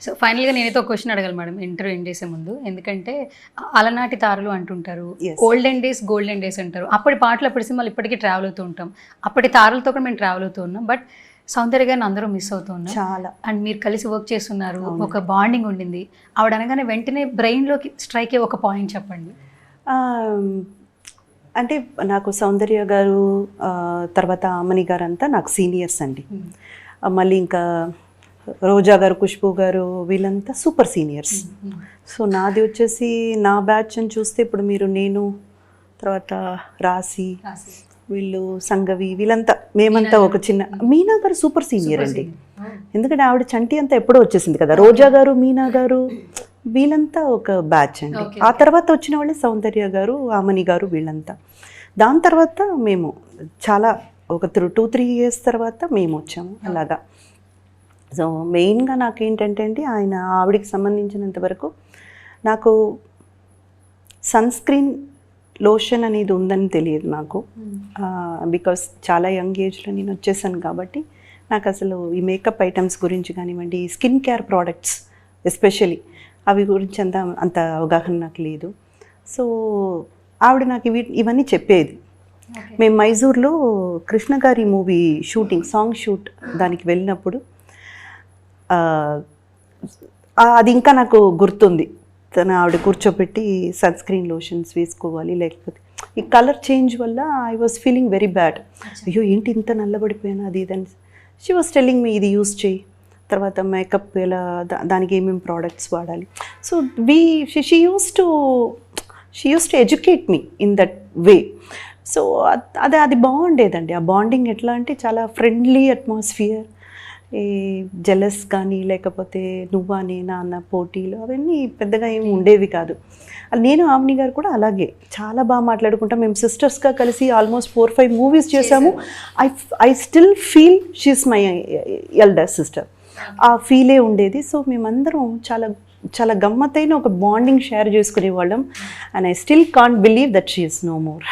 So ఫైనల్గా నేనైతే ఒక క్వశ్చన్ అడగాలి మేడం ఇంటర్వ్యూ ఎండ్ చేసే ముందు. ఎందుకంటే అలనాటి తారలు అంటుంటారు. ఓల్డెన్ డేస్ గోల్డెన్ డేస్ అంటారు. అప్పటి పాటలు అప్పటి సినిమాలు ఇప్పటికీ ట్రావెల్ అవుతూ ఉంటాం. అప్పటి తారలతో కూడా మేము ట్రావెల్ అవుతూ ఉన్నాం. బట్ సౌందర్య గారిని అందరూ మిస్ అవుతూ ఉన్నాం. చాలా. అండ్ మీరు కలిసి వర్క్ చేస్తున్నారు. ఒక బాండింగ్ ఉండింది. ఆవిడ అనగానే వెంటనే బ్రెయిన్లోకి స్ట్రైక్ అయ్యే ఒక పాయింట్ చెప్పండి. అంటే నాకు సౌందర్య గారు తర్వాత ఆమని గారు అంతా నాకు సీనియర్స్ అండి. ఆ, మళ్ళీ ఇంకా రోజా గారు ఖుష్బు గారు వీళ్ళంతా సూపర్ సీనియర్స్. సో నాది వచ్చేసి నా బ్యాచ్ అని చూస్తే ఇప్పుడు మీరు నేను తర్వాత రాసి వీళ్ళు సంగవి వీళ్ళంతా మేమంతా ఒక చిన్న మీనా గారు సూపర్ సీనియర్ అండి. ఎందుకంటే ఆవిడ చంటి అంతా ఎప్పుడో వచ్చేసింది కదా. రోజా గారు మీనా గారు వీళ్ళంతా ఒక బ్యాచ్ అండి. ఆ తర్వాత వచ్చిన వాళ్ళే సౌందర్య గారు ఆమని గారు వీళ్ళంతా. దాని తర్వాత మేము చాలా ఒక టూ త్రీ ఇయర్స్ తర్వాత మేము వచ్చాము అలాగా. సో మెయిన్గా నాకు ఏంటంటే అండి ఆయన ఆవిడకి సంబంధించినంత వరకు నాకు సన్ స్క్రీన్ లోషన్ అనేది ఉందని తెలియదు నాకు. బికాస్ చాలా యంగ్ ఏజ్లో నేను వచ్చేసాను కాబట్టి నాకు అసలు ఈ మేకప్ ఐటమ్స్ గురించి కానివ్వండి స్కిన్ కేర్ ప్రోడక్ట్స్ ఎస్పెషలీ అవి గురించి అంత అంత అవగాహన నాకు లేదు. సో ఆవిడ నాకు ఇవి ఇవన్నీ చెప్పేది. మేము మైసూర్లో కృష్ణ గారి మూవీ షూటింగ్ సాంగ్ షూట్ దానికి వెళ్ళినప్పుడు అది ఇంకా నాకు గుర్తుంది. తను ఆవిడ కూర్చోబెట్టి సన్ స్క్రీన్ లోషన్స్ వేసుకోవాలి లేకపోతే ఈ కలర్ చేంజ్ వల్ల I was feeling very bad. అయ్యో ఏంటి ఇంత నల్లబడిపోయాను అది ఇది అని షీ వాస్ టెల్లింగ్ మీ ఇది యూస్ చేయి. తర్వాత మేకప్ ఎలా దా- దానికి ఏమేమి ప్రోడక్ట్స్ వాడాలి. So we she used to she used to educate me in that way. So అది అది బాగుండేదండి. ఆ బాండింగ్ ఎట్లా అంటే చాలా ఫ్రెండ్లీ అట్మాస్ఫియర్. ఈ జెలస్ కానీ లేకపోతే నువ్వా నేనా అన్న పోటీలు అవన్నీ పెద్దగా ఏమి ఉండేవి కాదు. నేను ఆమ్ని గారు కూడా అలాగే చాలా బాగా మాట్లాడుకుంటాం. మేము సిస్టర్స్గా కలిసి ఆల్మోస్ట్ ఫోర్ ఫైవ్ మూవీస్ చేసాము I I still feel she's my elder sister. ఆ ఫీలే ఉండేది. సో మేమందరం చాలా చాలా గమ్మత్తైన ఒక బాండింగ్ షేర్ చేసుకునే వాళ్ళం and I still can't believe that she is no more